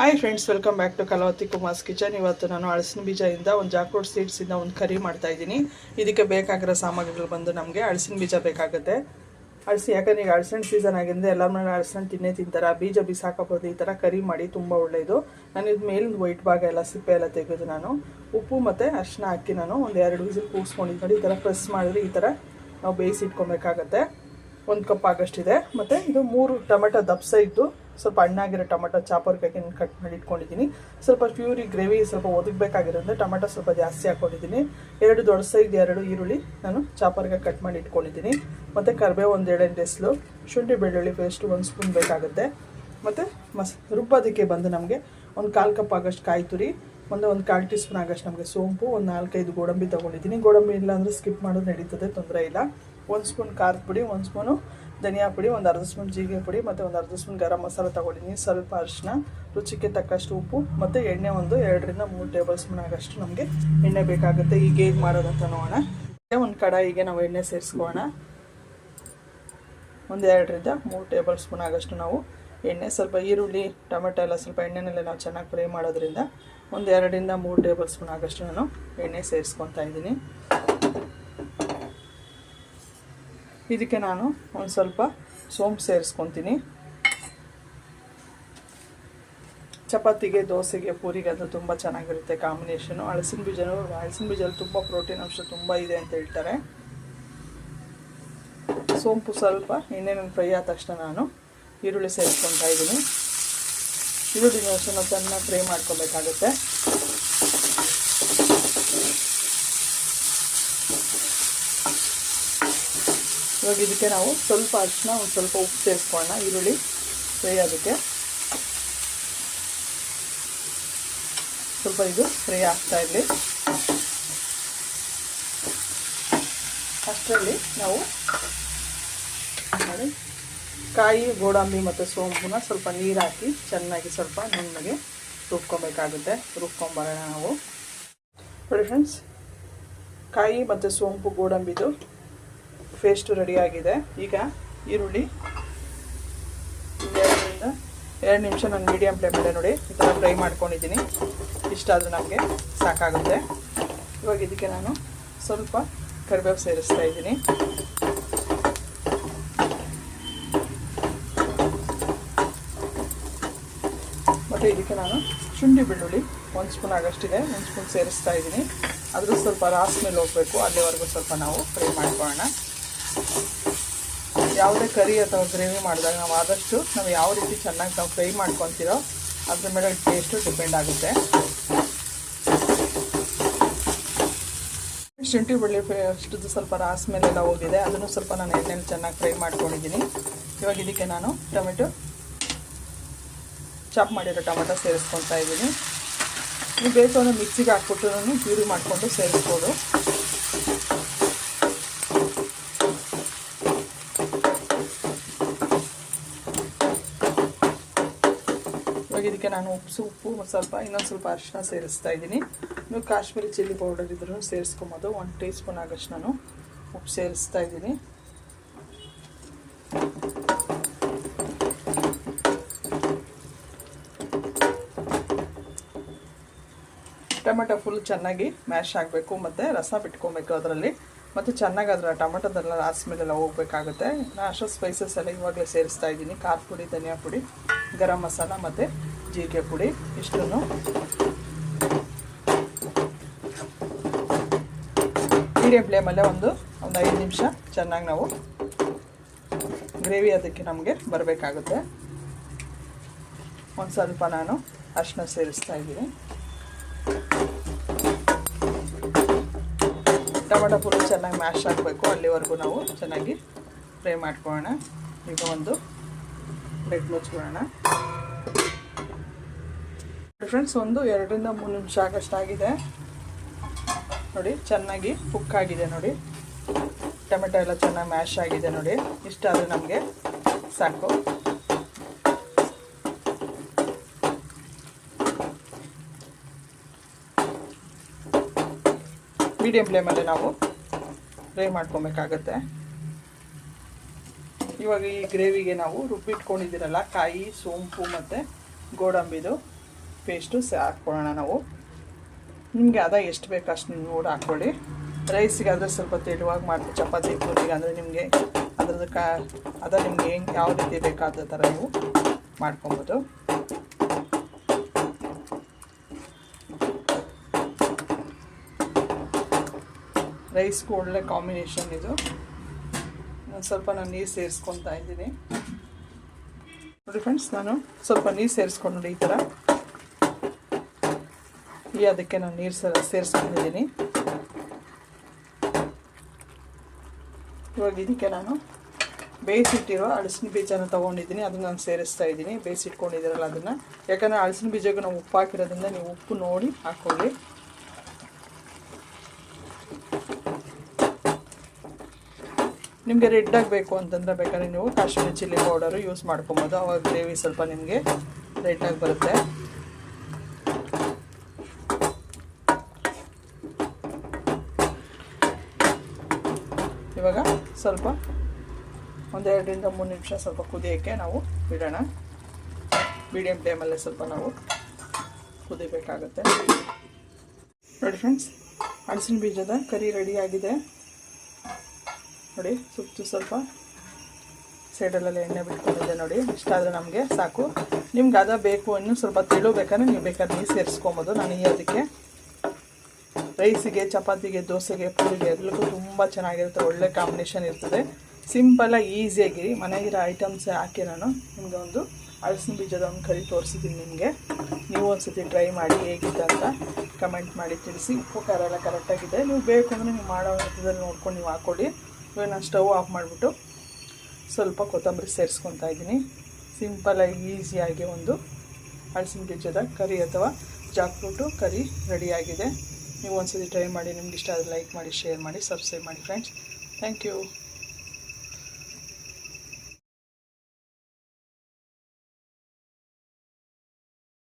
Hi friends welcome back to Kalavathi Kumar's kitchen ಇವತ್ತು ನಾನು ಹಳಸಿನ ಬೀಜದಿಂದ ಒಂದು ಜಾಕ್ರೋಟ್ ಸೀಡ್ಸಿಂದ ಒಂದು ಕರಿ ಮಾಡ್ತಾ ಇದ್ದೀನಿ. ಇದಕ್ಕೆ ಬೇಕಾಗಿರೋ ಸಾಮಗ್ರಿಗಳು ಬಂದು ನಮಗೆ ಹಳಸಿನ ಬೀಜ ಬೇಕಾಗುತ್ತೆ. ಹಳಸಿ ಯಾಕಂದ್ರೆ ಈಗ ಹಳಸಿನ ಸೀಸನ್ ಆಗಿಂದ ಎಲ್ಲರ ಮನೆ ಹಳಸಿನ ತಿನ್ನೇ ತಿಂತಾರೆ, ಬೀಜ ಬಿಸಾಕಬೋದು ಈ ಥರ ಕರಿ ಮಾಡಿ ತುಂಬ ಒಳ್ಳೆಯದು ನಾನು ಇದು ಮೇಲಿಂದ ವೈಟ್ ಭಾಗ ಎಲ್ಲ ಸಿಪ್ಪೆ ಎಲ್ಲ ತೆಗೆದು ನಾನು ಉಪ್ಪು ಮತ್ತು ಅರಿಶಿನ ಹಾಕಿ ನಾನು ಒಂದು ಎರಡು ವಿಸಿಲ್ ಕೂಗಿಸ್ಕೊಂಡಿದ್ದು ಈ ಥರ ಪ್ರೆಸ್ ಮಾಡಿದ್ರೆ ಈ ಥರ ನಾವು ಬೇಯಿಸಿ ಇಟ್ಕೊಬೇಕಾಗತ್ತೆ ಒಂದು ಕಪ್ ಆಗಷ್ಟಿದೆ. ಮತ್ತು ಇದು ಮೂರು ಟೊಮೆಟೊ ದಪ್ಸ ಇದ್ದು ಸ್ವಲ್ಪ ಹಣ್ಣಾಗಿರೋ ಟೊಮೆಟೊ ಚಾಪರ್ಕಾಗಿ ಕಟ್ ಮಾಡಿ ಇಟ್ಕೊಂಡಿದ್ದೀನಿ. ಸ್ವಲ್ಪ ಪ್ಯೂರಿ ಗ್ರೇವಿ ಸ್ವಲ್ಪ ಒದಗಬೇಕಾಗಿರೋದ್ರಿಂದ ಟೊಮೆಟೊ ಸ್ವಲ್ಪ ಜಾಸ್ತಿ ಹಾಕ್ಕೊಂಡಿದ್ದೀನಿ ಎರಡು ದೊಡ್ಡ ಸೈಜ್ ಎರಡು ಈರುಳ್ಳಿ ನಾನು ಚಾಪರ್ಗೆ ಕಟ್ ಮಾಡಿ ಇಟ್ಕೊಂಡಿದ್ದೀನಿ. ಮತ್ತು ಕರಿಬೇವು ಒಂದು ಎರಡೆಂಟು ಎಸ್ಲು ಶುಂಠಿ ಬೆಳ್ಳುಳ್ಳಿ ಪೇಸ್ಟ್ ಒಂದು ಸ್ಪೂನ್ ಬೇಕಾಗುತ್ತೆ. ಮತ್ತು ಮಸ್ ರುಬ್ಬೋದಕ್ಕೆ ಬಂದು ನಮಗೆ ಒಂದು ಕಾಲು ಕಪ್ ಆಗೋಷ್ಟು ಕಾಯಿ ತುರಿ ಒಂದು ಒಂದು ಕಾಲು ಟೀ ಸ್ಪೂನ್ ಆಗಷ್ಟು ನಮಗೆ ಸೋಂಪು, ಒಂದು ನಾಲ್ಕೈದು ಗೋಡಂಬಿ ತೊಗೊಂಡಿದ್ದೀನಿ. ಗೋಡಂಬಿ ಇಲ್ಲ ಅಂದರೆ ಸ್ಕಿಪ್ ಮಾಡೋದು ನಡೀತದೆ, ತೊಂದರೆ ಇಲ್ಲ. ಒಂದು ಸ್ಪೂನ್ ಖಾರದ ಪುಡಿ, ಒಂದು ಸ್ಪೂನು ಧನಿಯಾ ಪುಡಿ, ಒಂದು ಅರ್ಧ ಸ್ಪೂನ್ ಜೀರಿಗೆ ಪುಡಿ, ಮತ್ತು ಒಂದು ಅರ್ಧ ಸ್ಪೂನ್ ಗರಂ ಮಸಾಲೆ ತೊಗೊಂಡಿದ್ದೀನಿ. ಸ್ವಲ್ಪ ಅರಿಶಿನ, ರುಚಿಗೆ ತಕ್ಕಷ್ಟು ಉಪ್ಪು, ಮತ್ತು ಎಣ್ಣೆ ಒಂದು ಎರಡರಿಂದ ಮೂರು ಟೇಬಲ್ ಸ್ಪೂನ್ ಆಗಷ್ಟು ನಮಗೆ ಎಣ್ಣೆ ಬೇಕಾಗುತ್ತೆ. ಈಗ ಹೇಗೆ ಮಾಡೋದಂತ ನೋಡೋಣ. ಒಂದು ಕಡಾಯಿಗೆ ನಾವು ಎಣ್ಣೆ ಸೇರಿಸ್ಕೋಣ ಒಂದು ಎರಡರಿಂದ ಮೂರು ಟೇಬಲ್ ಸ್ಪೂನ್ ಆಗಷ್ಟು ನಾವು ಎಣ್ಣೆ. ಸ್ವಲ್ಪ ಈರುಳ್ಳಿ, ಟೊಮೆಟೊ ಎಲ್ಲ ಸ್ವಲ್ಪ ಎಣ್ಣೆನಲ್ಲೇ ನಾವು ಚೆನ್ನಾಗಿ ಫ್ರೈ ಮಾಡೋದ್ರಿಂದ ಒಂದು ಎರಡರಿಂದ ಮೂರು ಟೇಬಲ್ ಸ್ಪೂನ್ ಆಗಷ್ಟು ನಾನು ಎಣ್ಣೆ ಸೇರಿಸ್ಕೊತಾ ಇದ್ದೀನಿ. ಇದಕ್ಕೆ ನಾನು ಒಂದು ಸ್ವಲ್ಪ ಸೋಂಪು ಸೇರಿಸ್ಕೊತೀನಿ. ಚಪಾತಿಗೆ, ದೋಸೆಗೆ, ಪೂರಿಗೆ ಅದು ತುಂಬ ಚೆನ್ನಾಗಿರುತ್ತೆ ಕಾಂಬಿನೇಷನು. ಹಳಸಿನ ಬೀಜನೂ, ಹಳಸಿನ ಬೀಜಲ್ಲಿ ತುಂಬ ಪ್ರೋಟೀನ್ ಅಂಶ ತುಂಬ ಇದೆ ಅಂತ ಹೇಳ್ತಾರೆ. ಸೋಂಪು ಸ್ವಲ್ಪ ಎಣ್ಣೆನಲ್ಲಿ ಫ್ರೈ ಆದ ತಕ್ಷಣ ನಾನು ಈರುಳ್ಳಿ ಸೇರಿಸ್ಕೊತಾ ಇದ್ದೀನಿ. ಈರುಳ್ಳಿ ಸ್ವಲ್ಪ ಚೆನ್ನಾಗಿ ಫ್ರೈ ಮಾಡ್ಕೋಬೇಕಾಗುತ್ತೆ. ಇವಾಗ ಇದಕ್ಕೆ ನಾವು ಸ್ವಲ್ಪ ಅರಿಶಿನ ಒಂದು ಸ್ವಲ್ಪ ಉಪ್ಪು ಸೇರಿಸ್ಕೊಳ್ಳೋಣ, ಈರುಳ್ಳಿ ಫ್ರೈ ಅದಕ್ಕೆ ಸ್ವಲ್ಪ ಇದು ಫ್ರೈ ಆಗ್ತಾ ಇರಲಿ. ಅಷ್ಟರಲ್ಲಿ ನಾವು ನೋಡಿ ಕಾಯಿ, ಗೋಡಂಬಿ ಮತ್ತು ಸೋಂಪುನ ಸ್ವಲ್ಪ ನೀರು ಹಾಕಿ ಚೆನ್ನಾಗಿ ಸ್ವಲ್ಪ ನುಣ್ಣಗೆ ರುಬ್ಕೊಬೇಕಾಗುತ್ತೆ. ರುಬ್ಕೊಂಬರೋಣ ನಾವು. ನೋಡಿ ಫ್ರೆಂಡ್ಸ್ ಕಾಯಿ ಮತ್ತು ಸೋಂಪು, ಗೋಡಂಬಿದು ಪೇಸ್ಟು ರೆಡಿಯಾಗಿದೆ ಈಗ ಈರುಳ್ಳಿ ಎರಡರಿಂದ ಎರಡು ನಿಮಿಷ ನಾನು ಮೀಡಿಯಮ್ ಫ್ಲೇಮಲ್ಲೇ ನೋಡಿ, ಈ ಥರ ಫ್ರೈ ಮಾಡ್ಕೊಂಡಿದ್ದೀನಿ. ಇಷ್ಟಾದರೂ ನಮಗೆ ಸಾಕಾಗುತ್ತೆ. ಇವಾಗ ಇದಕ್ಕೆ ನಾನು ಸ್ವಲ್ಪ ಕರಿಬೇವು ಸೇರಿಸ್ತಾ ಇದ್ದೀನಿ. ಇದಕ್ಕೆ ನಾನು ಶುಂಠಿ ಬೆಳ್ಳುಳ್ಳಿ ಒಂದು ಸ್ಪೂನ್ ಆಗಷ್ಟಿದೆ, ಒಂದು ಸ್ಪೂನ್ ಸೇರಿಸ್ತಾ ಇದ್ದೀನಿ. ಅದ್ರ ಸ್ವಲ್ಪ ರಾಸ್ ಮೇಲೆ ಹೋಗಬೇಕು, ಅಲ್ಲಿವರೆಗೂ ಸ್ವಲ್ಪ ನಾವು ಫ್ರೈ ಮಾಡ್ಕೊಳ್ಳೋಣ. ಯಾವುದೇ ಕರಿ ಅಥವಾ ಗ್ರೇವಿ ಮಾಡಿದಾಗ ನಾವು ಆದಷ್ಟು ನಾವು ಯಾವ ರೀತಿ ಚೆನ್ನಾಗಿ ನಾವು ಫ್ರೈ ಮಾಡ್ಕೊತೀರೋ ಅದ್ರ ಮೇಲೆ ಟೇಸ್ಟು ಡಿಪೆಂಡ್ ಆಗುತ್ತೆ. ಶುಂಠಿ ಬೆಳ್ಳಿ ಅಷ್ಟದ್ದು ಸ್ವಲ್ಪ ರಾಸ್ ಮೇಲೆಲ್ಲ ಹೋಗಿದೆ, ಅದನ್ನು ಸ್ವಲ್ಪ ನಾನು ಎಣ್ಣೆಲಿ ಚೆನ್ನಾಗಿ ಫ್ರೈ ಮಾಡ್ಕೊಂಡಿದ್ದೀನಿ. ಇವಾಗ ಇದಕ್ಕೆ ನಾನು ಟೊಮೆಟೊ ಚಾಪ್ ಮಾಡಿರೋ ಟೊಮೆಟೊ ಸೇರಿಸ್ಕೊತಾ ಇದ್ದೀನಿ ನೀವು ಬೇಕು ಅಂದರೆ ಮಿಕ್ಸಿಗೆ ಹಾಕ್ಬಿಟ್ಟು ನಾನು ಪ್ಯೂರಿ ಮಾಡಿಕೊಂಡು ಸೇರಿಸ್ಬೋದು ಇವಾಗ ಇದಕ್ಕೆ ನಾನು ಉಪ್ಪು ಉಪ್ಪು ಸ್ವಲ್ಪ ಇನ್ನೊಂದು ಸ್ವಲ್ಪ ಅರಿಶಿನ ಸೇರಿಸ್ತಾ ಇದ್ದೀನಿ ನೀವು ಕಾಶ್ಮೀರಿ ಚಿಲ್ಲಿ ಪೌಡರ್ ಇದ್ರೂ ಸೇರಿಸ್ಕೊಬೋದು ಒಂದು ಟೀ ಸ್ಪೂನ್ ಆಗಷ್ಟು ನಾನು ಉಪ್ಪು ಸೇರಿಸ್ತಾ ಇದ್ದೀನಿ ಟೊಮೆಟೊ ಫುಲ್ ಚೆನ್ನಾಗಿ ಮ್ಯಾಶ್ ಆಗಬೇಕು ಮತ್ತು ರಸ ಬಿಟ್ಕೊಬೇಕು ಅದರಲ್ಲಿ. ಮತ್ತು ಚೆನ್ನಾಗಿ ಅದರ ಟೊಮೆಟೊದೆಲ್ಲ ರಾಸ್ ಮೇಲೆಲ್ಲ ಹೋಗಬೇಕಾಗುತ್ತೆ. ನಾನು ಅಷ್ಟು ಸ್ಪೈಸಸ್ ಎಲ್ಲ ಇವಾಗಲೇ ಸೇರಿಸ್ತಾ ಇದ್ದೀನಿ. ಖಾರ ಪುಡಿ, ಧನಿಯಾ ಪುಡಿ, ಗರಂ ಮಸಾಲ ಮತ್ತು ಜೀರಿಗೆ ಪುಡಿ ಇಷ್ಟನ್ನು. ಮೀಡಿಯಂ ಫ್ಲೇಮಲ್ಲೇ ಒಂದು ಒಂದು ಐದು ನಿಮಿಷ ಚೆನ್ನಾಗಿ ನಾವು ಗ್ರೇವಿ ಅದಕ್ಕೆ ನಮಗೆ ಬರಬೇಕಾಗುತ್ತೆ. ಒಂದು ಸ್ವಲ್ಪ ನಾನು ಅರಿಶಿನ ಸೇರಿಸ್ತಾ ಇದ್ದೀನಿ. ಟೊಮೆಟೊ ಫುಲ್ ಚೆನ್ನಾಗಿ ಮ್ಯಾಶ್ ಆಗಬೇಕು. ಅಲ್ಲಿವರೆಗೂ ನಾವು ಚೆನ್ನಾಗಿ ಫ್ರೈ ಮಾಡ್ಕೊಳ್ಳೋಣ. ಈಗ ಒಂದು ಬ್ರೆಡ್ ಮುಚ್ಕೊಳ್ಳೋಣ. ಫ್ರೆಂಡ್ಸ್ ಒಂದು ಎರಡರಿಂದ ಮೂರು ನಿಮಿಷ ಆಗಷ್ಟಾಗಿದೆ ನೋಡಿ, ಚೆನ್ನಾಗಿ ಕುಕ್ ಆಗಿದೆ ನೋಡಿ. ಟೊಮೆಟೊ ಎಲ್ಲ ಚೆನ್ನಾಗಿ ಮ್ಯಾಶ್ ಆಗಿದೆ ನೋಡಿ. ಇಷ್ಟಾದರೂ ನಮಗೆ ಸಾಕು. ಮೀಡಿಯಂ ಫ್ಲೇಮಲ್ಲಿ ನಾವು ಫ್ರೈ ಮಾಡ್ಕೊಬೇಕಾಗತ್ತೆ. ಇವಾಗ ಈ ಗ್ರೇವಿಗೆ ನಾವು ರುಬ್ಬಿಟ್ಕೊಂಡಿದ್ದೀರಲ್ಲ, ಕಾಯಿ, ಸೋಂಪು ಮತ್ತು ಗೋಡಂಬಿದು ಪೇಸ್ಟು ಹಾಕ್ಕೊಳ್ಳೋಣ ನಾವು. ನಿಮಗೆ ಅದ ಎಷ್ಟು ಬೇಕು ಅಷ್ಟು ನೋಡಿ ಹಾಕ್ಕೊಳ್ಳಿ. ರೈಸಿಗಾದರೆ ಸ್ವಲ್ಪ ತೆಳುವಾಗಿ ಮಾಡಿ ಚಪಾತಿ ಪೂರಿಗೆ ಅಂದರೆ ನಿಮಗೆ ಅದ್ರದ್ದು ಕಾ ಅದ ನಿಮಗೆ ಯಾವ ರೀತಿ ಬೇಕಾದ ಥರ ನೀವು ಮಾಡ್ಕೊಬೋದು. ರೈಸ್ಗೂ ಒಳ್ಳೆ ಕಾಂಬಿನೇಷನ್ ಇದು. ನಾನು ಸ್ವಲ್ಪ ನಾನು ನೀರು ಸೇರಿಸ್ಕೊತಾ ಇದ್ದೀನಿ. ನೋಡಿ ಫ್ರೆಂಡ್ಸ್ ನಾನು ಸ್ವಲ್ಪ ನೀರು ಸೇರಿಸ್ಕೊಂಡು ಈ ಥರ ಈ ಅದಕ್ಕೆ ನಾನು ನೀರು ಸರ, ಸೇರಿಸ್ಕೊಂಡಿದ್ದೀನಿ. ಇವಾಗ ಇದಕ್ಕೆ ನಾನು ಬೇಯಿಸಿಟ್ಟಿರೋ ಅಳಸಿನ ಬೀಜನ ತೊಗೊಂಡಿದ್ದೀನಿ, ಅದನ್ನ ನಾನು ಸೇರಿಸ್ತಾ ಇದ್ದೀನಿ. ಬೇಯಿಸಿಟ್ಕೊಂಡಿದ್ದೀರಲ್ಲ ಅದನ್ನು. ಯಾಕಂದರೆ ಅಳಸಿನ ಬೀಜಕ್ಕೆ ನಾವು ಉಪ್ಪು ಹಾಕಿರೋದ್ರಿಂದ ನೀವು ಉಪ್ಪು ನೋಡಿ ಹಾಕ್ಕೊಳ್ಳಿ ನಿಮಗೆ ರೆಡ್ ಆಗಬೇಕು ಅಂತಂದರೆ ಬೇಕಾದ್ರೆ ನೀವು ಕಾಶ್ಮೀರಿ ಚಿಲ್ಲಿ ಪೌಡರು ಯೂಸ್ ಮಾಡ್ಕೊಬೋದು. ಅವಾಗ ಗ್ರೇವಿ ಸ್ವಲ್ಪ ನಿಮಗೆ ರೆಡ್ಡಾಗಿ ಬರುತ್ತೆ. ಇವಾಗ ಸ್ವಲ್ಪ ಒಂದೆರಡರಿಂದ ಮೂರು ನಿಮಿಷ ಸ್ವಲ್ಪ ಕುದಿಯೋಕ್ಕೆ ನಾವು ಬಿಡೋಣ. ಮೀಡಿಯಮ್ ಫ್ಲೇಮಲ್ಲೇ ಸ್ವಲ್ಪ ನಾವು ಕುದಿಬೇಕಾಗತ್ತೆ. ನೋಡಿ ಫ್ರೆಂಡ್ಸ್ ಹಲಸಿನ ಬೀಜದ ಕರಿ ರೆಡಿಯಾಗಿದೆ ನೋಡಿ, ಸುತ್ತು ಸ್ವಲ್ಪ ಸೈಡಲ್ಲೆಲ್ಲ ಎಣ್ಣೆ ಬಿಟ್ಕೊಂಡಿದೆ ನೋಡಿ. ಇಷ್ಟ ಆದರೆ ನಮಗೆ ಸಾಕು. ನಿಮ್ಗೆ ಅದ ಬೇಕು ಇನ್ನೂ ಸ್ವಲ್ಪ ತೆಳು, ಬೇಕಾದ್ರೆ ನೀವು ಬೇಕಾದ್ರೆ ನೀರು ಸೇರಿಸ್ಕೊಬೋದು. ನಾನು ಈ ಅದಕ್ಕೆ ರೈಸಿಗೆ, ಚಪಾತಿಗೆ, ದೋಸೆಗೆ ಪೂರಿಗೆ ಎಲ್ಲಕ್ಕೂ ತುಂಬ ಚೆನ್ನಾಗಿರುತ್ತೆ. ಒಳ್ಳೆ ಕಾಂಬಿನೇಷನ್ ಇರ್ತದೆ. ಸಿಂಪಲ್ಲಾಗಿ ಈಸಿಯಾಗಿ ಮನೆಗಿರೋ ಐಟಮ್ಸ್ ಹಾಕಿ ನಾನು ನಿಮಗೆ ಒಂದು ಅಳಸಿನ ಬೀಜದ ಒಂದು ಕರಿ ತೋರಿಸಿದ್ದೀನಿ ನಿಮಗೆ. ನೀವು ಒಂದ್ಸತಿ ಟ್ರೈ ಮಾಡಿ ಹೇಗಿದೆ ಅಂತ ಕಮೆಂಟ್ ಮಾಡಿ ತಿಳಿಸಿ. ಉಪ್ಪು, ಖಾರ ಎಲ್ಲ ಕರೆಕ್ಟಾಗಿದೆ ನೀವು ಬೇಕು ಅಂದರೆ ನೀವು ಮಾಡೋ ಹಂತದಲ್ಲಿ ನೋಡ್ಕೊಂಡು ನೀವು ಹಾಕ್ಕೊಳ್ಳಿ. ಇವಾಗ ನಾನು ಸ್ಟವ್ ಆಫ್ ಮಾಡಿಬಿಟ್ಟು ಸ್ವಲ್ಪ ಕೊತ್ತಂಬರಿ ಸೇರಿಸ್ಕೊತಾ ಇದ್ದೀನಿ. ಸಿಂಪಲಾಗಿ ಈಸಿಯಾಗಿ ಒಂದು ಹಳಸಿನ ಬೀಜದ ಕರಿ ಅಥವಾ ಜಾಕ್ಫ್ರೂಟು ಕರಿ ರೆಡಿಯಾಗಿದೆ ನೀವು ಒಂದ್ಸತಿ ಟ್ರೈ ಮಾಡಿ, ನಿಮ್ಗೆ ಇಷ್ಟ ಆದರೆ ಲೈಕ್ ಮಾಡಿ ಶೇರ್ ಮಾಡಿ ಸಬ್ಸ್ಕ್ರೈಬ್ ಮಾಡಿ ಫ್ರೆಂಡ್ಸ್ ಥ್ಯಾಂಕ್ ಯು